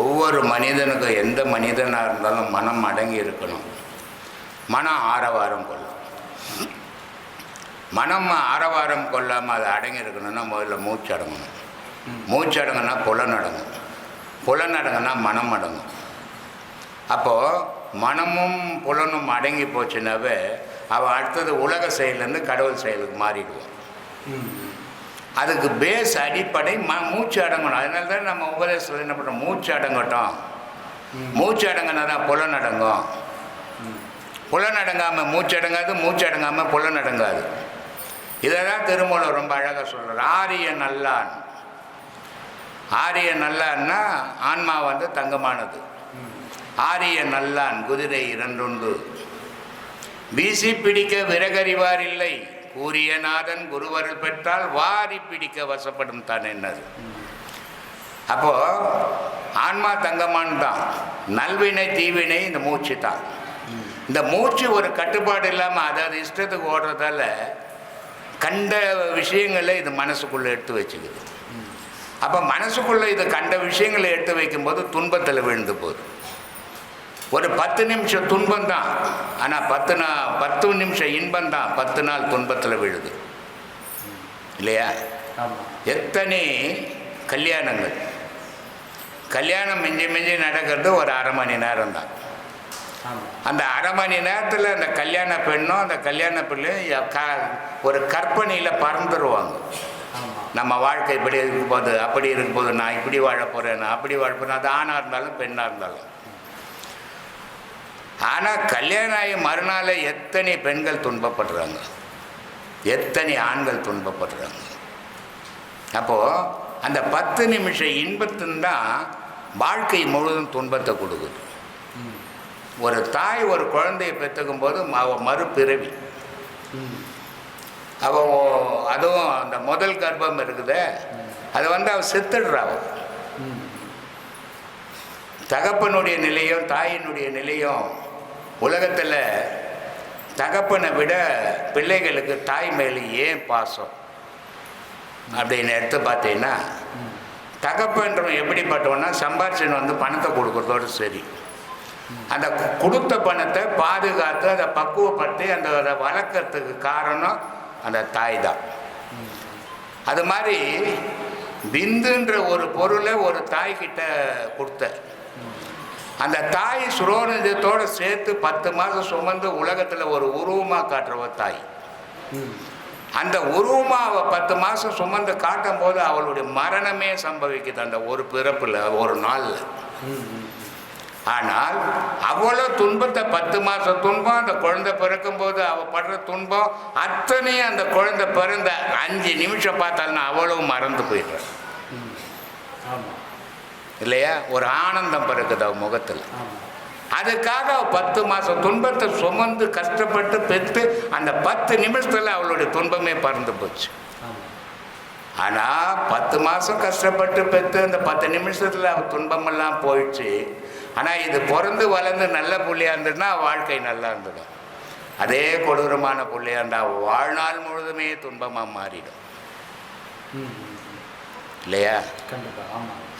ஒவ்வொரு மனிதனுக்கும் எந்த மனிதனாக இருந்தாலும் மனம் அடங்கி இருக்கணும். மனம் ஆரவாரம் கொள்ளும். மனம் ஆரவாரம் கொள்ளாமல் அது அடங்கி இருக்கணும்னா முதல்ல மூச்சு அடங்கணும். மூச்சு அடங்குனா புலன் அடங்கும். புலன் அடங்குனா மனம் அடங்கும். அப்போது மனமும் புலனும் அடங்கி போச்சுனாவே அவன் அடுத்தது உலக செயலேருந்து கடவுள் செயலுக்கு மாறிடுவான் அதுக்கு பேஸ் அடிப்படை ம மூச்சு அடங்கணும் அதனால தான் நம்ம உபதேசத்தில் என்ன பண்ணுறோம் மூச்சு அடங்கட்டும் மூச்சு அடங்கினா தான் புலன் அடங்கும் புலன் அடங்காமல் மூச்சு அடங்காது மூச்சு அடங்காமல் புலன் அடங்காது இதை தான் திருமூலர் ரொம்ப அழகாக சொல்கிறார் ஆரிய நல்லான். ஆரிய நல்லான்னா ஆன்மா வந்து தங்கமானது. ஆரிய நல்லான் குதிரை இரண்டுண்டு. வீசி பிடிக்க விறகறிவார் இல்லை. கூறியநாதன் குருவருள் பெற்றால் வாரி பிடிக்க வசப்படும் தான் என்னது? அப்போ ஆன்மா தங்கமான் தான். நல்வினை தீவினை இந்த மூச்சு தான். இந்த மூச்சு ஒரு கட்டுப்பாடு இல்லாமல் அதாவது இஷ்டத்துக்கு ஓடுறதால கண்ட விஷயங்களை இது மனசுக்குள்ளே எடுத்து வச்சுக்குது. அப்போ மனசுக்குள்ளே இது கண்ட விஷயங்களை எடுத்து வைக்கும்போது துன்பத்தில் விழுந்து போகுது. ஒரு பத்து நிமிஷம் துன்பம் தான். ஆனால் பத்து நா பத்து நிமிஷம் இன்பம் தான். பத்து நாள் துன்பத்தில் விழுது. இல்லையா? எத்தனை கல்யாணங்கள்? கல்யாணம் மிஞ்சி மிஞ்சி நடக்கிறது ஒரு அரை மணி நேரம் தான். அந்த அரை மணி நேரத்தில் அந்த கல்யாண பெண்ணும் அந்த கல்யாண பிள்ளையும் க ஒரு கற்பனையில் பறந்துருவாங்க. நம்ம வாழ்க்கை இப்படி இருக்கும் போது அப்படி இருக்கும் போது நான் இப்படி வாழ போகிறேன் நான் அப்படி வாழ போகிறேன் அது ஆணாக இருந்தாலும் பெண்ணாக இருந்தாலும். ஆனால் கல்யாணம் ஆகி மறுநாள் எத்தனை பெண்கள் துன்பப்படுறாங்க? எத்தனை ஆண்கள் துன்பப்படுறாங்க? அப்போது அந்த பத்து நிமிஷம் இன்பத்தின்தான் வாழ்க்கை முழுவதும் துன்பத்தை கொடுக்குது. ஒரு தாய் ஒரு குழந்தையை பெற்றுக்கும் போது அவ மறுபிறவி. அவன் அதுவும் அந்த முதல் கர்ப்பம் இருக்குது. அதை வந்து அவள் செத்துடுறான் தகப்பனுடைய நிலையும் தாயினுடைய நிலையும் உலகத்தில் தகப்பனை விட பிள்ளைகளுக்கு தாய் மேலே ஏன் பாசம்? அப்படின்னு எடுத்து பார்த்தீங்கன்னா தகப்பன்றவன் எப்படிப்பட்டவன்னா சம்பாரிச்சன் வந்து பணத்தை கொடுக்குறதோடு சரி. அந்த கொடுத்த பணத்தை பாதுகாத்து அதை பக்குவப்படுத்தி அந்த அதை வளர்க்கறதுக்கு காரணம் அந்த தாய் தான். அது மாதிரி விந்துன்ற ஒரு பொருளை ஒரு தாய்கிட்ட கொடுத்த அந்த தாய் சுரோனிதத்தோடு சேர்த்து பத்து மாதம் சுமந்து உலகத்தில் ஒரு உருவமாக காட்டுறவ தாய். அந்த உருவமாக அவள் பத்து மாதம் சுமந்து காட்டும் போது அவளுடைய மரணமே சம்பவிக்குது அந்த ஒரு பிறப்பில் ஒரு நாளில். ஆனால் அவ்வளோ துன்பத்தை பத்து மாதம் துன்பம் அந்த குழந்தை பிறக்கும்போது அவள் படுற துன்பம் அத்தனையும் அந்த குழந்தை பிறந்த அஞ்சு நிமிஷம் பார்த்தாலும் அவ்வளவு மறந்து போயிடுறேன். இல்லையா? ஒரு ஆனந்தம் பிறக்குது அவ முகத்தில். அதுக்காக பத்து மாதம் துன்பத்தை சுமந்து கஷ்டப்பட்டு பெற்று அந்த பத்து நிமிஷத்தில் அவளுடைய துன்பமே பறந்து போச்சு. ஆனால் பத்து மாதம் கஷ்டப்பட்டு பெற்று அந்த பத்து நிமிஷத்தில் அவள் துன்பமெல்லாம் போயிடுச்சு. ஆனால் இது பிறந்து வளர்ந்து நல்ல புள்ளியாக இருந்ததுன்னா வாழ்க்கை நல்லா இருந்துடும் அதே கொடூரமான புள்ளியாக இருந்தால் வாழ்நாள் முழுதுமே துன்பமாக மாறிடும். இல்லையா?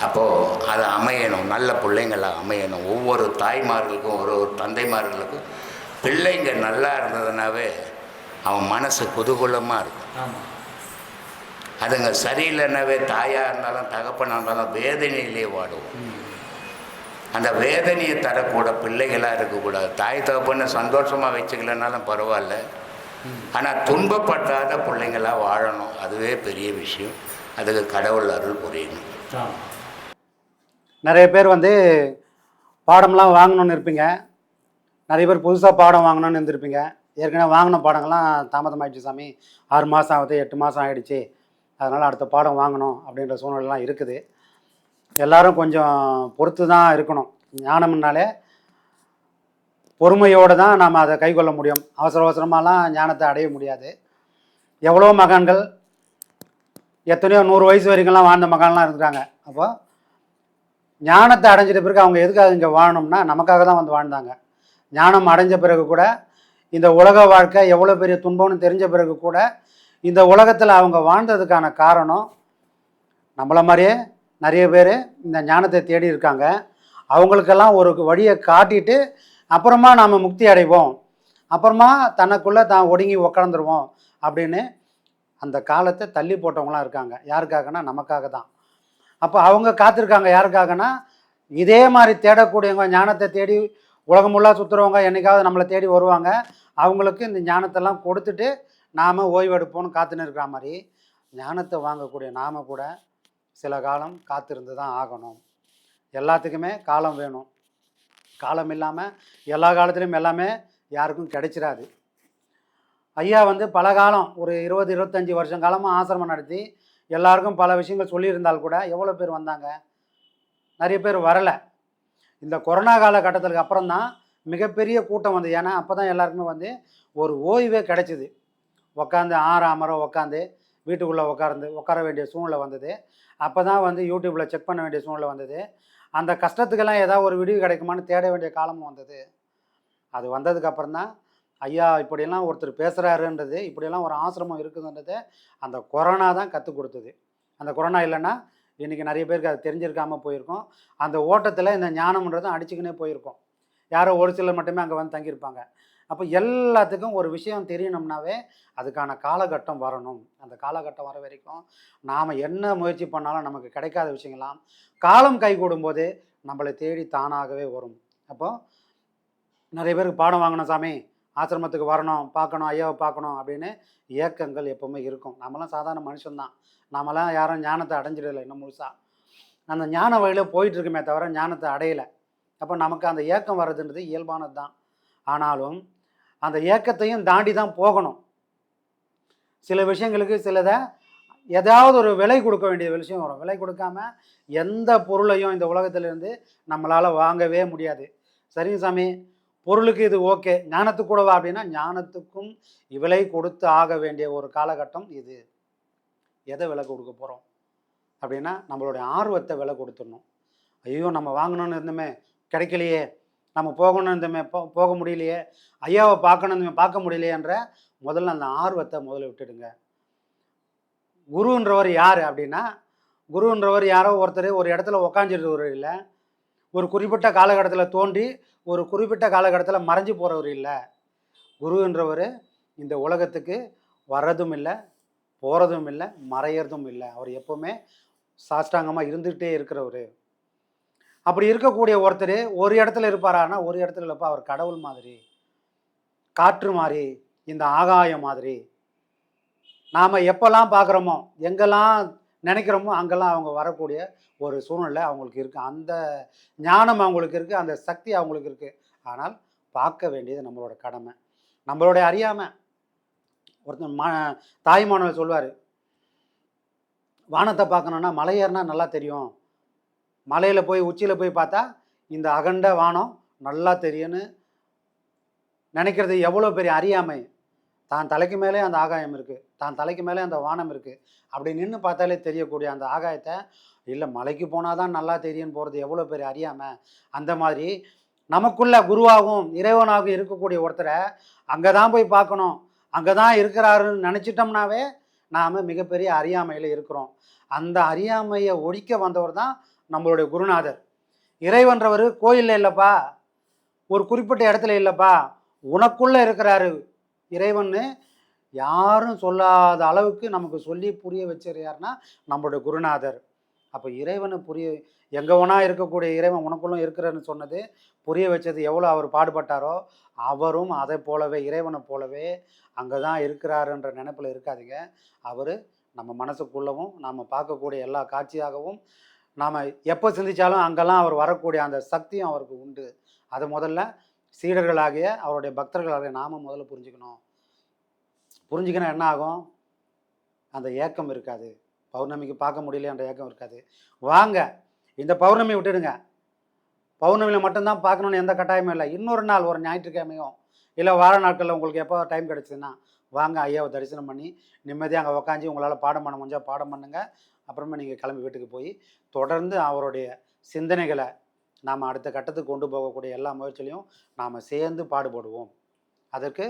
அப்போது அது அமையணும். நல்ல பிள்ளைங்களாக அமையணும். ஒவ்வொரு தாய்மார்களுக்கும் ஒரு ஒரு தந்தைமார்களுக்கும் பிள்ளைங்க நல்லா இருந்ததுனாவே அவன் மனசு குதூகூலமாக இருக்கும். அதுங்க சரியில்லைன்னாவே தாயாக இருந்தாலும் தகப்பனாக இருந்தாலும் வேதனையிலே வாடுவோம். அந்த வேதனையை தரக்கூட பிள்ளைகளாக இருக்கக்கூடாது. தாய் தகப்பனை சந்தோஷமாக வச்சுக்கலனாலும் பரவாயில்ல. ஆனால் துன்பப்படாத பிள்ளைங்களாக வாழணும். அதுவே பெரிய விஷயம். அதுக்கு கடவுள் அருள் புரியணும் நிறைய பேர் வந்து பாடம்லாம் வாங்கணும்னு இருப்பீங்க. நிறைய பேர் புதுசாக பாடம் வாங்கணும்னு இருந்திருப்பீங்க. ஏற்கனவே வாங்கின பாடங்கள்லாம் தாமதமாயிடுச்சு சாமி. ஆறு மாதம் ஆகுது எட்டு மாதம் ஆகிடுச்சு அதனால் அடுத்த பாடம் வாங்கணும் அப்படின்ற சூழ்நிலைலாம் இருக்குது. எல்லாரும் கொஞ்சம் பொறுத்து தான் இருக்கணும். ஞானம்னாலே பொறுமையோடு தான் நாம் அதை கைக்கொள்ள முடியும். அவசர அவசரமாலாம் ஞானத்தை அடைய முடியாது. எவ்வளோ மகான்கள் எத்தனையோ நூறு வயசு வரைக்கும்லாம் வாழ்ந்த மக்கள்லாம் இருக்கிறாங்க. அப்போ ஞானத்தை அடைஞ்சிட்ட பிறகு அவங்க எதுக்காக இங்கே வாழணும்னா நமக்காக தான் வந்து வாழ்ந்தாங்க. ஞானம் அடைஞ்ச பிறகு கூட இந்த உலக வாழ்க்கை எவ்வளோ பெரிய துன்பம்னு தெரிஞ்ச பிறகு கூட இந்த உலகத்தில் அவங்க வாழ்ந்ததுக்கான காரணம் நம்மளை மாதிரியே நிறைய பேர் இந்த ஞானத்தை தேடி இருக்காங்க. அவங்களுக்கெல்லாம் ஒரு வழியை காட்டிட்டு அப்புறமா நாம் முக்தி அடைவோம். அப்புறமா தனக்குள்ளே தான் ஒடுங்கி உக்காந்துருவோம் அப்படின்னு அந்த காலத்தை தள்ளி போட்டவங்களாம் இருக்காங்க. யாருக்காகனா நமக்காக தான். அப்போ அவங்க காத்திருக்காங்க. யாருக்காகனா? இதே மாதிரி தேடக்கூடியவங்க ஞானத்தை தேடி உலகமுள்ளாக சுற்றுறவங்க என்னைக்காவது நம்மளை தேடி வருவாங்க. அவங்களுக்கு இந்த ஞானத்தெல்லாம் கொடுத்துட்டு நாம் ஓய்வெடுப்போம்னு காத்துன்னு இருக்கிற மாதிரி ஞானத்தை வாங்கக்கூடிய நாம் கூட சில காலம் காத்திருந்து தான் ஆகணும். எல்லாத்துக்குமே காலம் வேணும். காலம் இல்லாமல் எல்லா காலத்துலேயும் எல்லாமே யாருக்கும் கிடைச்சிடாது ஐயா வந்து பல காலம் ஒரு இருபது இருபத்தஞ்சி வருஷம் காலமாக ஆசிரமம் நடத்தி எல்லாருக்கும் பல விஷயங்கள் சொல்லியிருந்தால் கூட எவ்வளோ பேர் வந்தாங்க? நிறைய பேர் வரலை. இந்த கொரோனா காலகட்டத்துக்கு அப்புறம் தான் மிகப்பெரிய கூட்டம் வந்து ஏன்னா அப்போ தான் எல்லாருக்குமே வந்து ஒரு ஓய்வே கிடைச்சிது. உக்காந்து ஆறாமரம் உக்காந்து வீட்டுக்குள்ளே உட்கார்ந்து உட்கார வேண்டிய சூழ்நிலை வந்தது. அப்போ தான் வந்து யூடியூப்பில் செக் பண்ண வேண்டிய சூழ்நிலை வந்தது. அந்த கஷ்டத்துக்கெல்லாம் ஏதாவது ஒரு விடிவு கிடைக்குமான்னு தேட வேண்டிய காலமும் வந்தது. அது வந்ததுக்கப்புறம் தான் ஐயா இப்படியெல்லாம் ஒருத்தர் பேசுகிறாருன்றது இப்படியெல்லாம் ஒரு ஆசிரமம் இருக்குதுன்றது அந்த கொரோனா தான் கற்றுக் கொடுத்தது. அந்த கொரோனா இல்லைன்னா இன்றைக்கி நிறைய பேருக்கு அது தெரிஞ்சிருக்காமல் போயிருக்கோம். அந்த ஓட்டத்தில் இந்த ஞானம்ன்றதும் அடிச்சுக்கினே போயிருக்கோம். யாரோ ஒரு சிலர் மட்டுமே அங்கே வந்து தங்கியிருப்பாங்க. அப்போ எல்லாத்துக்கும் ஒரு விஷயம் தெரியணும்னாவே அதுக்கான காலகட்டம் வரணும். அந்த காலகட்டம் வர வரைக்கும் நாம் என்ன முயற்சி பண்ணாலும் நமக்கு கிடைக்காத விஷயங்கள்லாம் காலம் கை கூடும்போது நம்மளை தேடி தானாகவே வரும். அப்போ நிறைய பேருக்கு பாடம் வாங்கணும் சாமி. ஆசிரமத்துக்கு வரணும் பார்க்கணும் ஐயாவை பார்க்கணும் அப்படின்னு ஏக்கங்கள் எப்போவுமே இருக்கும். நம்மளாம் சாதாரண மனுஷன்தான். நம்மளாம் யாரும் ஞானத்தை அடைஞ்சிடலை இன்னும் முழுசாக அந்த ஞான வழியில் போயிட்டு இருக்குமே தவிர ஞானத்தை அடையலை. அப்போ நமக்கு அந்த ஏக்கம் வர்றதுன்றது இயல்பானது தான் ஆனாலும் அந்த ஏக்கத்தையும் தாண்டி தான் போகணும். சில விஷயங்களுக்கு சிலதை ஏதாவது ஒரு விலை கொடுக்க வேண்டிய விஷயம் வரும். விலை கொடுக்காம எந்த பொருளையும் இந்த உலகத்திலேருந்து நம்மளால் வாங்கவே முடியாது. சரிங்க சாமி. பொருளுக்கு இது ஓகே. ஞானத்துக்கு கூடவா அப்படின்னா ஞானத்துக்கும் விலை கொடுத்து ஆக வேண்டிய ஒரு காலகட்டம் இது. எதை விலை கொடுக்க போகிறோம் அப்படின்னா நம்மளுடைய ஆர்வத்தை விலை கொடுத்துடணும். ஐயோ நம்ம வாங்கணும்னு இருந்தோமே கிடைக்கலையே. நம்ம போகணும்னு இருந்தோமே போ போக முடியலையே. ஐயாவை பார்க்கணும் பார்க்க முடியலையேன்ற முதல்ல அந்த ஆர்வத்தை முதல்ல விட்டுடுங்க. குருன்றவர் யார் அப்படின்னா குருன்றவர் யாரோ ஒருத்தர் ஒரு இடத்துல உக்காஞ்சிருக்கிறவர் இல்லை. ஒரு குறிப்பிட்ட காலகட்டத்தில் தோன்றி ஒரு குறிப்பிட்ட காலகட்டத்தில் மறைஞ்சு போகிறவர் இல்லை. குருன்றவர் இந்த உலகத்துக்கு வர்றதும் இல்லை போகிறதும் இல்லை மறையிறதும் இல்லை. அவர் எப்போவுமே சாஷ்டாங்கமாக இருந்துகிட்டே இருக்கிறவர். அப்படி இருக்கக்கூடிய ஒருத்தர் ஒரு இடத்துல இருப்பாரானா ஒரு இடத்துல இருப்பா அவர் கடவுள் மாதிரி. காற்று மாதிரி இந்த ஆகாயம் மாதிரி. நாம் எப்போல்லாம் பார்க்குறோமோ எங்கெல்லாம் நினைக்கிறோமோ அங்கெல்லாம் அவங்க வரக்கூடிய ஒரு சூழ்நிலை அவங்களுக்கு இருக்குது அந்த ஞானம் அவங்களுக்கு இருக்குது அந்த சக்தி அவங்களுக்கு இருக்குது ஆனால் பார்க்க வேண்டியது நம்மளோட கடமை. நம்மளுடைய அறியாமை ஒருத்தன் மா தாய்மானவர் சொல்வார் வானத்தை பார்க்கணுன்னா மலை நல்லா தெரியும். மலையில் போய் உச்சியில் போய் பார்த்தா இந்த அகண்ட வானம் நல்லா தெரியும்னு நினைக்கிறது எவ்வளோ பெரிய அறியாமை. தான் தலைக்கு மேலே அந்த ஆகாயம் இருக்குது தான் தலைக்கு மேலே அந்த வானம் இருக்குது அப்படி நின்று பார்த்தாலே தெரியக்கூடிய அந்த ஆகாயத்தை இல்லை மலைக்கு போனால் தான் நல்லா தெரியும்னு போகிறது எவ்வளோ பெரிய அறியாமை அந்த மாதிரி நமக்குள்ள குருவாகவும் இறைவனாகவும் இருக்கக்கூடிய ஒருத்தரை அங்கே தான் போய் பார்க்கணும். அங்கே தான் இருக்கிறாருன்னு நினச்சிட்டோம்னாவே நாம் மிகப்பெரிய அறியாமையில் இருக்கிறோம். அந்த அறியாமையை ஒழிக்க வந்தவர் தான் நம்மளுடைய குருநாதர். இறைவன்றவர் கோயிலில் இல்லைப்பா ஒரு குறிப்பிட்ட இடத்துல இல்லைப்பா உனக்குள்ளே இருக்கிறாரு இறைவன்னு யாரும் சொல்லாத அளவுக்கு நமக்கு சொல்லி புரிய வச்சவர் யாருன்னா நம்மளுடைய குருநாதர். அப்போ இறைவனை புரிய எங்கே ஒன்றா இருக்கக்கூடிய இறைவன் உனக்குள்ளும் இருக்கிறன்னு சொன்னது புரிய வச்சது எவ்வளோ அவர் பாடுபட்டாரோ அவரும் அதை போலவே இறைவனை போலவே அங்கே தான் இருக்கிறாருன்ற நினைப்பில் இருக்காதீங்க. அவர் நம்ம மனசுக்குள்ளவும் நாம் பார்க்கக்கூடிய எல்லா காட்சியாகவும் நாம் எப்போ சிந்திச்சாலும் அங்கெல்லாம் அவர் வரக்கூடிய அந்த சக்தியும் அவருக்கு உண்டு. அதை முதல்ல சீடர்களாகிய அவருடைய பக்தர்களாகிய நாம முதல்ல புரிஞ்சுக்கணும். புரிஞ்சுக்கணும் என்ன ஆகும்? அந்த ஏக்கம் இருக்காது. பௌர்ணமிக்கு பார்க்க முடியல அந்த ஏக்கம் இருக்காது. வாங்க இந்த பௌர்ணமி விட்டுடுங்க. பௌர்ணமியில் மட்டும்தான் பார்க்கணுன்னு எந்த கட்டாயமும் இல்லை. இன்னொரு நாள் ஒரு ஞாயிற்றுக்கிழமையும் இல்லை வார நாட்களில் உங்களுக்கு எப்போ டைம் கிடச்சிதுன்னா வாங்க ஐயாவை தரிசனம் பண்ணி நிம்மதியாக அங்கே உக்காஞ்சி உங்களால் பாடம் பண்ண முடிஞ்சால் பாடம் பண்ணுங்கள் அப்புறமா நீங்கள் கிளம்பி வீட்டுக்கு போய் தொடர்ந்து அவருடைய சிந்தனைகளை நாம் அடுத்த கட்டத்துக்கு கொண்டு போகக்கூடிய எல்லா முயற்சிகளையும் நாம் சேர்ந்து பாடுபடுவோம். அதற்கு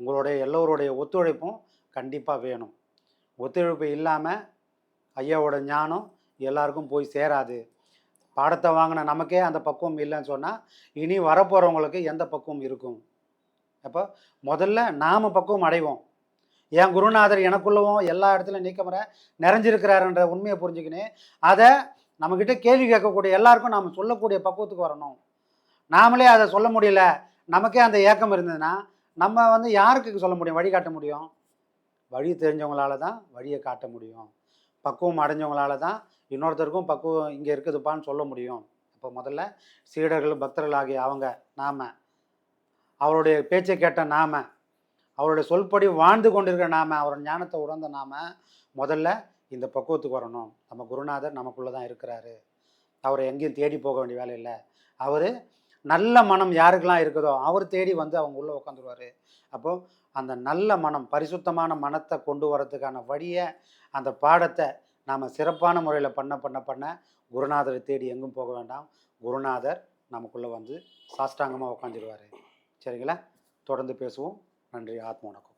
உங்களுடைய எல்லோருடைய ஒத்துழைப்பும் கண்டிப்பாக வேணும். ஒத்துழைப்பு இல்லாமல் ஐயாவோட ஞானம் எல்லாருக்கும் போய் சேராது. பாடத்தை வாங்கின நமக்கே அந்த பக்குவம் இல்லைன்னு சொன்னால் இனி வரப்போகிறவங்களுக்கு எந்த பக்குவம் இருக்கும்? அப்போ முதல்ல நாம் பக்குவம் அடைவோம். என் குருநாதர் எனக்குள்ளவும் எல்லா இடத்துலையும் நீக்கமுறை நிறைஞ்சிருக்கிறாருன்ற உண்மையை புரிஞ்சுக்கின்னு. அதை நம்மக்கிட்ட கேள்வி கேட்கக்கூடிய எல்லாருக்கும் நாம் சொல்லக்கூடிய பக்குவத்துக்கு வரணும். நாமளே அதை சொல்ல முடியல நமக்கே அந்த ஏக்கம் இருந்ததுன்னா நம்ம வந்து யாருக்கு சொல்ல முடியும்? வழி காட்ட முடியும்? வழி தெரிஞ்சவங்களால தான் வழியை காட்ட முடியும். பக்குவம் அடைஞ்சவங்களால தான் இன்னொருத்தருக்கும் பக்குவம் இங்கே இருக்குதுப்பான்னு சொல்ல முடியும். அப்போ முதல்ல சீடர்கள் பக்தர்கள் ஆகிய அவங்க நாம். அவருடைய பேச்சை கேட்ட நாம. அவருடைய சொல்படி வாழ்ந்து கொண்டிருக்கிற நாம. அவரோட ஞானத்தை உணர்ந்த நாம. முதல்ல இந்த பக்குவத்துக்கு வரணும். நம்ம குருநாதர் நமக்குள்ளே தான் இருக்கிறாரு. அவரை எங்கேயும் தேடி போக வேண்டிய வேலை இல்லை. அவர் நல்ல மனம் யாருக்கெல்லாம் இருக்குதோ அவர் தேடி வந்து அவங்க உள்ளே உட்காந்துருவார் அப்போது அந்த நல்ல மனம் பரிசுத்தமான மனத்தை கொண்டு வரதுக்கான வழியை அந்த பாடத்தை நாம் சிறப்பான முறையில் பண்ண பண்ண பண்ண குருநாதரை தேடி எங்கும் போக வேண்டாம். குருநாதர் நமக்குள்ளே வந்து சாஷ்டாங்கமாக உட்காந்துருவார் சரிங்களா? தொடர்ந்து பேசுவோம். நன்றி. ஆத்ம வணக்கம்.